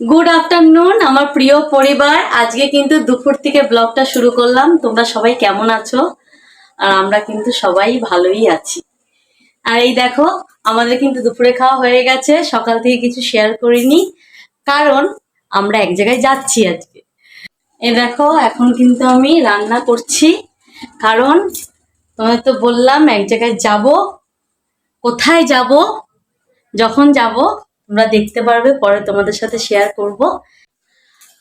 Good afternoon আমার প্রিয় পরিবার। আজকে কিন্তু দুপুর থেকে ব্লগটা শুরু করলাম। তোমরা সবাই কেমন আছো? আর আমরা কিন্তু সবাই ভালোই আছি। আর এই দেখো, আমাদের কিন্তু দুপুরে খাওয়া হয়ে গেছে। সকাল থেকে কিছু শেয়ার করিনি, কারণ আমরা এক জায়গায় যাচ্ছি আজকে। এ দেখো, এখন কিন্তু আমি রান্না করছি, কারণ তোমাদের তো বললাম এক জায়গায় যাব। কোথায় যাব? যখন যাব তোমরা দেখতে পারবে, পরে তোমাদের সাথে শেয়ার করব।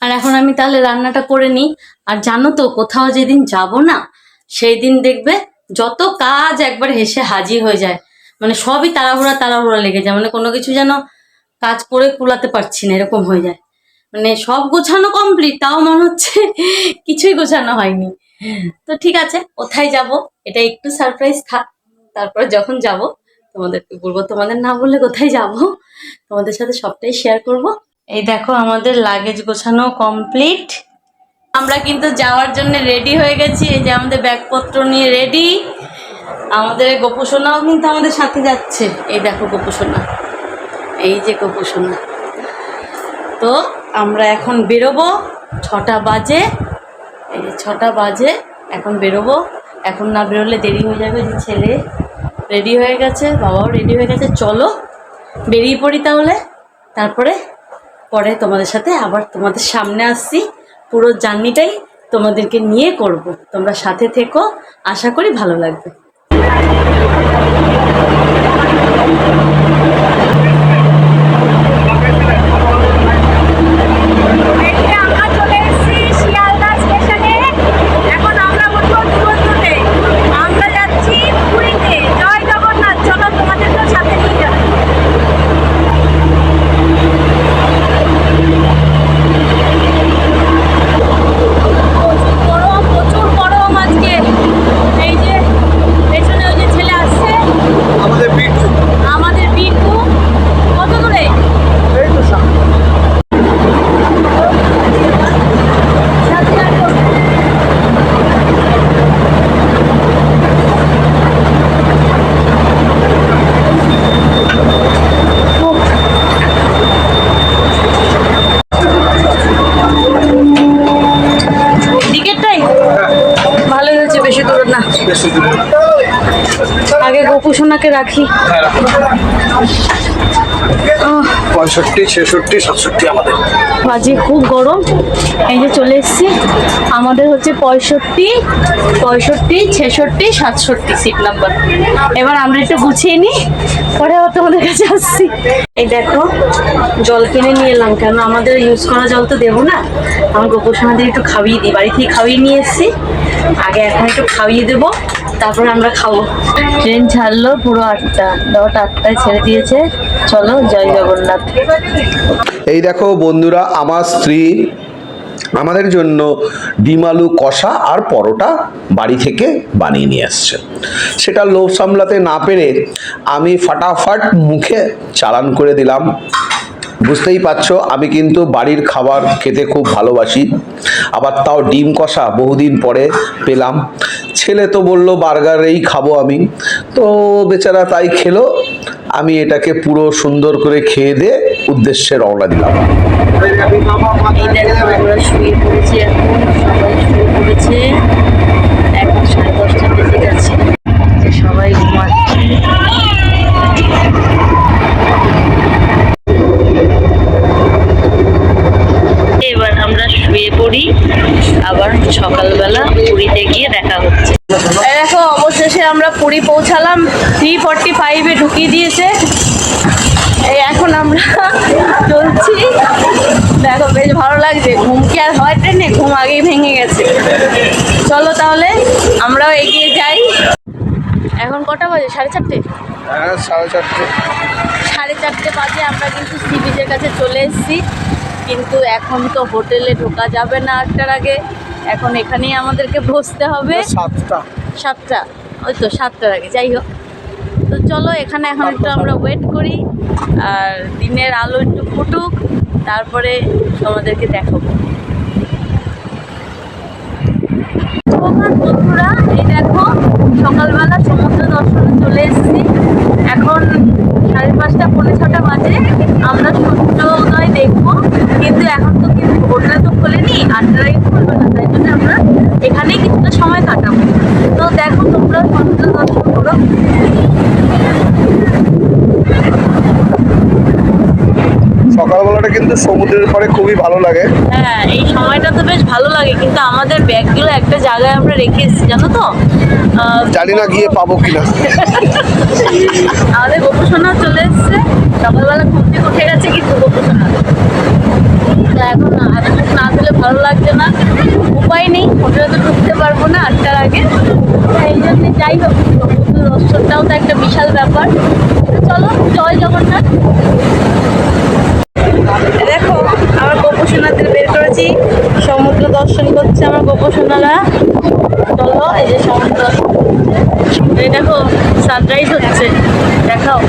আর এখন আমি তাহলে রান্নাটা করে নিই। আর জানো তো, কোথাও যেদিন যাব না সেই দিন দেখবে যত কাজ একবার হেসে হাজির হয়ে যায়। মানে সবই তাড়াহুড়া তাড়াহুড়া লেগে যায়। মানে কোনো কিছু যেন কাজ করে কুলাতে পারছি না, এরকম হয়ে যায়। মানে সব গোছানো কমপ্লিট তাও মনে হচ্ছে কিছুই গোছানো হয়নি। তো ঠিক আছে, কোথায় যাব, এটা একটু সারপ্রাইজ থাক। তারপরে যখন যাব তোমাদেরকে বলব, তোমাদের না বললে কোথায় যাব? তোমাদের সাথে সবটাই শেয়ার করব। এই দেখো, আমাদের লাগেজ গোছানো কমপ্লিট আমরা কিন্তু যাওয়ার জন্য রেডি হয়ে গেছি। এই যে আমাদের ব্যাগপত্র নিয়ে রেডি আমাদের গোপুসোনাও কিন্তু আমাদের সাথে যাচ্ছে। এই দেখো গোপুসোনা। এই যে গোপুসোনা। তো আমরা এখন বেরোবো ছটা বাজে। এই যে ছটা বাজে, এখন বেরোবো। এখন না বেরোলে দেরি হয়ে যাবে যে ছেলে। রেডি হয়ে গেছে, বাবাও রেডি হয়ে গেছে। চলো, বেরিয়ে পড়ি তাহলে। তারপরে, পরে তোমাদের সাথে আবার তোমাদের সামনে আসছি। পুরো জার্নিটাই তোমাদেরকে নিয়ে করব। তোমরা সাথে থেকো, আশা করি ভালো লাগবে এই আমরা চলে এসেছি শিয়ালদা স্টেশনে এখন আমরা উঠবো দুরন্ততে আমরা যাচ্ছি পুরীতে জয় জগন্নাথ চলো তোমাদেরকেও সাথে নিয়ে যাব প্রচুর গরম প্রচুর গরম আজকে এই যে পেছনে ওই যে ছেলে আসছে আমাদের বিট্টু আমাদের বিটু কত দূরে এই তো সামনে টিকিটটাই ভালোই হয়েছে বেশি দূর না বেশি দূরে আগে গোপুসোনাকে রাখি। আহ, পঁয়ষট্টি ছেষট্টি সাতষট্টি আমাদের। বাজে খুব গরম। এই যে চলে এসেছি। আমাদের হচ্ছে পঁয়ষট্টি পঁয়ষট্টি ছেষট্টি সাতষট্টি সিট নাম্বার। এবার আমরা একটু গুছিয়ে নিই পরে তোমাদের কাছে আসছি। এই দেখো জল কিনে নিয়ে এলাম কেন আমাদের ইউজ করা জল তো দেবো না। আমার গোপসমাদের একটু খাইয়ে দিই বাড়ি থেকে খাইয়ে নিয়ে এসেছি। আগে এখন একটু খাইয়ে দেবো তারপরে আমরা খাব। ট্রেন ছাড়লো পুরো আটটা দশটা আটটায় ছেড়ে দিয়েছে। চলো জয় জগন্নাথ। এই দেখো বন্ধুরা আমার স্ত্রী আমাদের জন্য ডিম, আলু, কষা আর পরোটা বাড়ি থেকে বানিয়ে নিয়ে আসছে। সেটা লোভ সামলাতে না পেরে আমি ফাটাফাট মুখে চালান করে দিলাম। বুঝতেই পারছ, আমি কিন্তু বাড়ির খাবার খেতে খুব ভালোবাসি। আবার তাও ডিম, কষা বহুদিন পরে পেলাম। ছেলে তো বলল, বার্গারেই খাব আমি। তো বেচারা তাই খেলো। আমি এটাকে পুরো সুন্দর করে খেয়ে দিয়ে উদ্দেশ্যে রওনা দিলাম। পড়ি আবার সকালবেলা পুরীতে গিয়ে দেখা হচ্ছে। দেখো অবশেষে আমরা পুরী পৌঁছালাম। থ্রি ফর্টি ফাইভে ঢুকিয়ে দিয়েছে। এই এখন আমরা চলছি। দেখো বেশ ভালো লাগছে। ঘুম কি আর হয় ট্রেনে? ঘুম আগেই ভেঙে গেছে। চলো তাহলে আমরাও এগিয়ে যাই। এখন কটা বাজে? সাড়ে চারটে? হ্যাঁ সাড়ে চারটে। সাড়ে চারটে বাজে আমরা কিন্তু সি বিচের কাছে চলে এসেছি। কিন্তু এখন তো হোটেলে ঢোকা যাবে না আটটার আগে। এখন এখানেই আমাদেরকে বসতে হবে। সাতটা। সাতটা। ওই তো সাতটার আগে যাই হোক। তো চলো এখানে এখন একটু আমরা ওয়েট করি। আর দিনের আলো একটু ফুটুক তারপরে তোমাদেরকে দেখাবো। বন্ধুরা এই দেখো সকালবেলা সমুদ্র দর্শনে চলে এসেছি এখন সাড়ে পাঁচটা পৌনে ছটা বাজে আমরা সূর্যোদয় দেখব কিন্তু এখন তো কিন্তু হোটেলে তো খোলেনি আগে খুলবে না তাই জন্য আমরা এখানেই কিছুটা সময় কাটাবো। তো দেখো তোমরা সমুদ্র দর্শন করো। সকালবেলাটা কিন্তু সমুদ্রের পরে খুবই ভালো লাগে। হ্যাঁ এই সময়টা তো বেশ ভালো লাগে কিন্তু আমাদের ব্যাগগুলো একটা জায়গায় আমরা রেখে এসেছি জানো তো? জানি না গিয়ে পাবো কিনা। আমাদের গোপসোনা চলে এসছে। সকালবেলা ঘুম থেকে উঠে গেছে কিন্তু গোপসোনা তো এখন এতটুকু না দিলে ভালো লাগছে না। উপায় নেই হোটেলে তো ঢুকতে পারব না আটটার আগে। এই জন্য যাই হোক দর্শনটাও তো একটা বিশাল ব্যাপার। চলো, জয় জগন্নাথ। দেখো, আমার গোপসোনাদের বের করেছি। সমুদ্র দর্শন করছে আমার গোপসোনারা চলো, এই যে সমুদ্র দর্শন। এই দেখো সানরাইজ হচ্ছে। দেখাও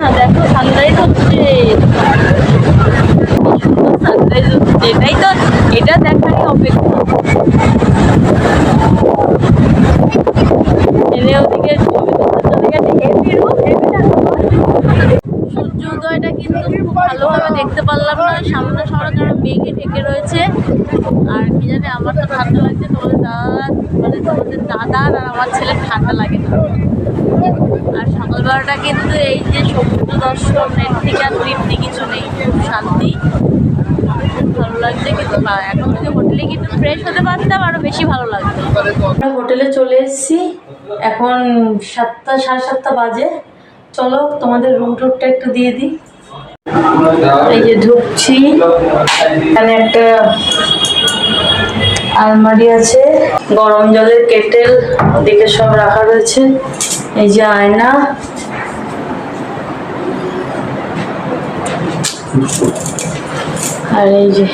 না দেখো সানরাইজ হচ্ছে সানরাইজ হচ্ছে এটাই তো এটা দেখারই অপেক্ষা এনে ওদিকে ছবি তুলতে চলে গেছে হেভি রূপ হেভি সূর্য উদয়টা কিন্তু খুব ভালোভাবে দেখতে পারলাম না। সামনে সামনে কারণ মেঘে ঢেকে রয়েছে। আর কি জানি, আমার তো ঠান্ডা লাগছে, তোমাদের দাদা মানে তোমাদের দাদার আর আমার ছেলে ঠান্ডা লাগে না। আর সকালবেলাটা কিন্তু এই যে সমুদ্র দর্শন এর থেকে আর তৃপ্তি, কিছু নেই, খুব শান্তি। ভালো লাগছে কিন্তু এখন থেকে হোটেলে কিন্তু ফ্রেশ হতে পারতাম আরও বেশি ভালো লাগতো। আমরা হোটেলে চলে এসেছি। এখন সাতটা, সাড়ে সাতটা বাজে। চলো তোমাদের রুম টুরটা একটু দিয়ে দিই। এই যে ঢুকছি। এখানে একটা আলমারি আছে। গরম জলের কেটেল, ওদিকে সব রাখা রয়েছে। এই যে আয়না। আর এই যে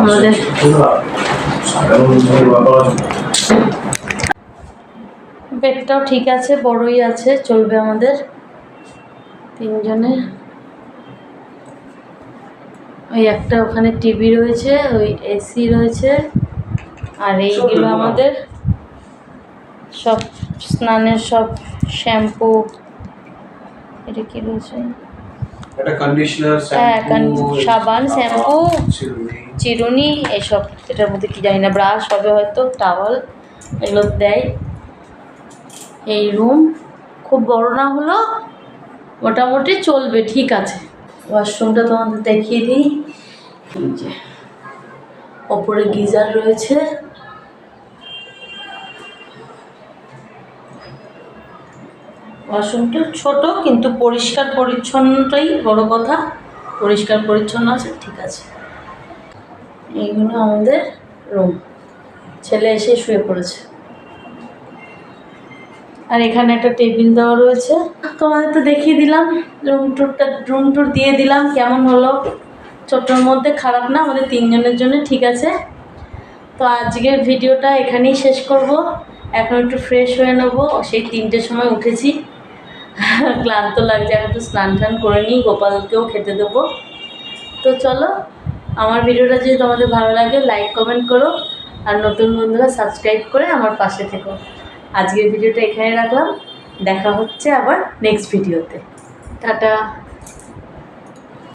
আমাদের বেডটাও ঠিক আছে, বড়ই আছে, চলবে আমাদের তিনজনে। ওই একটা ওখানে টিভি রয়েছে ওই এসি রয়েছে আর এইগুলো আমাদের সব স্নানের সব শ্যাম্পু এটা কি রয়েছে? কন্ডিশনার হ্যাঁ, সাবান, শ্যাম্পু। চিরুনি। এসব এটার মধ্যে কি জানি না ব্রাশ হবে হয়তো টাওয়াল এগুলো দেয়। এই রুম খুব বড় না হলো মোটামুটি চলবে ঠিক আছে। ওয়াশরুমটা তোমাদের দেখিয়ে দিই। যে, ওপরে গিজার রয়েছে। ওয়াশরুমটা ছোট, কিন্তু পরিষ্কার পরিচ্ছন্নটাই বড় কথা। পরিষ্কার পরিচ্ছন্ন আছে, ঠিক আছে। এইগুলো আমাদের রুম ছেলে এসে শুয়ে পড়েছে। আর এখানে একটা টেবিল দেওয়া রয়েছে। তোমাদের তো দেখিয়ে দিলাম রুম টুরটা রুম টুর দিয়ে দিলাম, কেমন হলো? ছোটোর মধ্যে খারাপ না, আমাদের তিনজনের জন্য ঠিক আছে। তো আজকের ভিডিওটা এখানেই শেষ করব। এখন একটু ফ্রেশ হয়ে নেব। সেই তিনটের সময় উঠেছি। ক্লান্ত লাগছে, এখন একটু স্নান টান করে নিই, গোপালকেও খেতে দেবো। তো চলো, আমার ভিডিওটা যদি তোমাদের ভালো লাগে লাইক কমেন্ট করো। আর নতুন বন্ধুরা সাবস্ক্রাইব করে আমার পাশে থেকো। আজকের ভিডিওটা এখানে রাখলাম। দেখা হচ্ছে আবার নেক্সট ভিডিওতে টাটা।